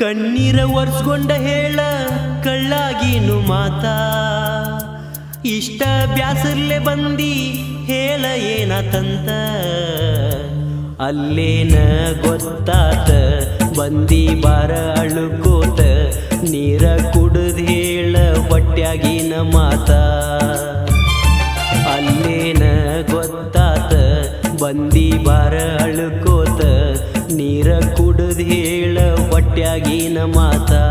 ಕಣ್ಣೀರ ಒರ್ಸ್ಕೊಂಡ ಹೇಳ ಕಳ್ಳಾಗಿನು ಮಾತಾ. ಇಷ್ಟ ಬ್ಯಾಸರ್ಲೆ ಬಂದಿ ಹೇಳ ಏನಾತಂತ ಅಲ್ಲೇನ ಗೊತ್ತಾತ, ಬಂದಿ ಬಾರ ಅಳುಕೋತ, ನೀರ ಕುಡಿದ್ ಹೇಳ ಹೊಟ್ಯಾಗಿನ ಮಾತಾ. ಅಲ್ಲೇನ ಗೊತ್ತಾತ, ಬಂದಿ ಬಾರ ಅಳುಕೋತ, ನೀರ ಕುಡಿದ್ ಹೇಳ ಹೊಟ್ಯಾಗಿನ ಮಾತಾ.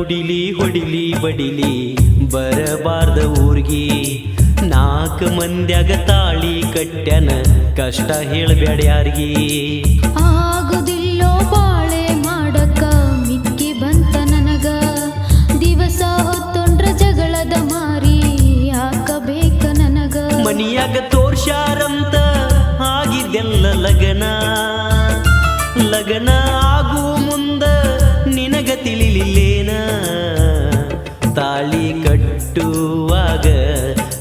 ಕುಡಿಲಿ ಹೊಡಿಲಿ ಬಡಿಲಿ ಬರಬಾರ್ದ ಊರ್ಗಿ. ನಾಲ್ಕು ಮಂದ್ಯಾಗ ತಾಳಿ ಕಟ್ಟ್ಯಾನ ಕಷ್ಟ ಹೇಳಬೇಡ ಯಾರ್ಗಿ. ಆಗುದಿಲ್ಲೋ ಬಾಳೆ ಮಾಡಕ ಮಿಕ್ಕಿ ಬಂತ ನನಗ. ದಿವಸ ಹೊತ್ತೊಂಡ್ರ ಜಗಳದ ಮಾರಿ ಹಾಕಬೇಕ ನನಗ. ಮನಿಯಾಗ ತೋರ್ಷಾರಂತ ಆಗಿದ್ದೆಲ್ಲ ಲಗನ. ಲಗನ ಆಗು ಮುಂದ ನಿನಗ ತಿಳಿಲಿಲ್ಲೇನ ತಾಳಿ ಕಟ್ಟುವಾಗ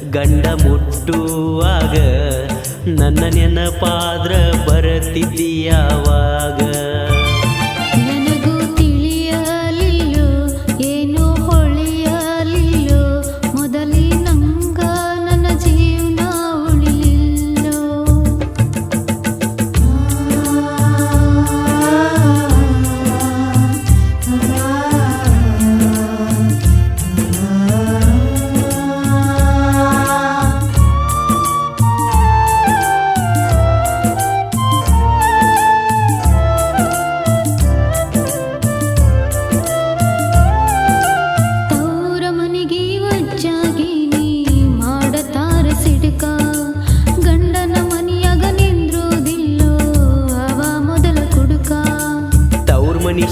ಗಂಡ ಮುಟ್ಟುವಾಗ ನನ್ನ ನೆನಪಾದ್ರ ಬರತಿದ್ದೀಯಾವಾಗ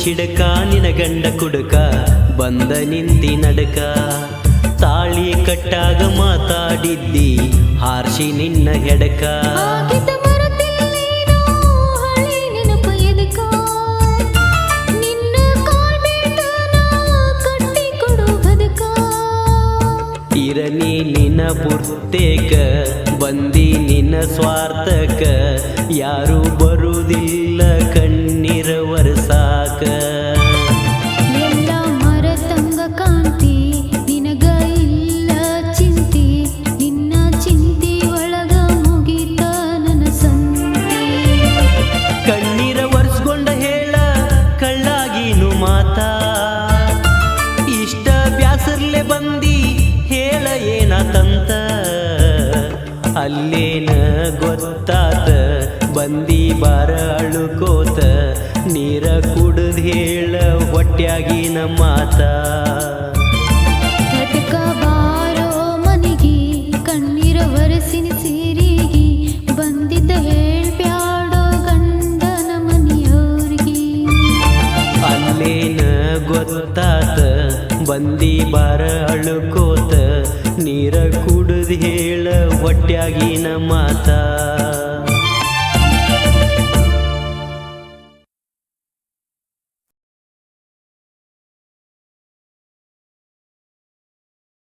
ಶಿಡಕ ನಿನ ಗಂಡ ಕುಡುಕ ಬಂದ ನಿಂತಿ ನಡಕ. ತಾಳಿ ಕಟ್ಟಾಗ ಮಾತಾಡಿದ್ದಿ ಹಾರ್ಷಿ ನಿನ್ನ ಹೆಡಕ. ಎದಕ. ನಿನ್ನ ಪುರ್ತೇಕ ಬಂದಿ ನಿನ್ನ ಸ್ವಾರ್ಥಕ. ಯಾರು ಬರುವುದಿಲ್ಲ ಕಣ್ಣೀರ ಅಲ್ಲೇನ ಗೊತ್ತಾತ ಬಂದಿ ಬಾರ ಅಳುಕೋತ. ನೀರ ಕುಡಿದ್ ಹೇಳ ಹೊಟ್ಯಾಗಿನ ಮಾತ. ಬಾರೋ ಮನಿಗಿ ಕಣ್ಣೀರ ಒರೆಸಿನಿ ಸೀರಿಗಿ ಬಂದಿದ್ದ ಹೇಳ್ಬ್ಯಾಡೋ ಗಂಡನ ಮನೆಯವ್ರಿಗೆ. ಅಲ್ಲೇನ ಗೊತ್ತಾತ ಬಂದಿ ಬಾರ ಅಳುಕೋತ ನೀರ ಕುಡಿದ್ ಹೇಳ ಹೊಟ್ಯಾಗಿನ ಮಾತಾ.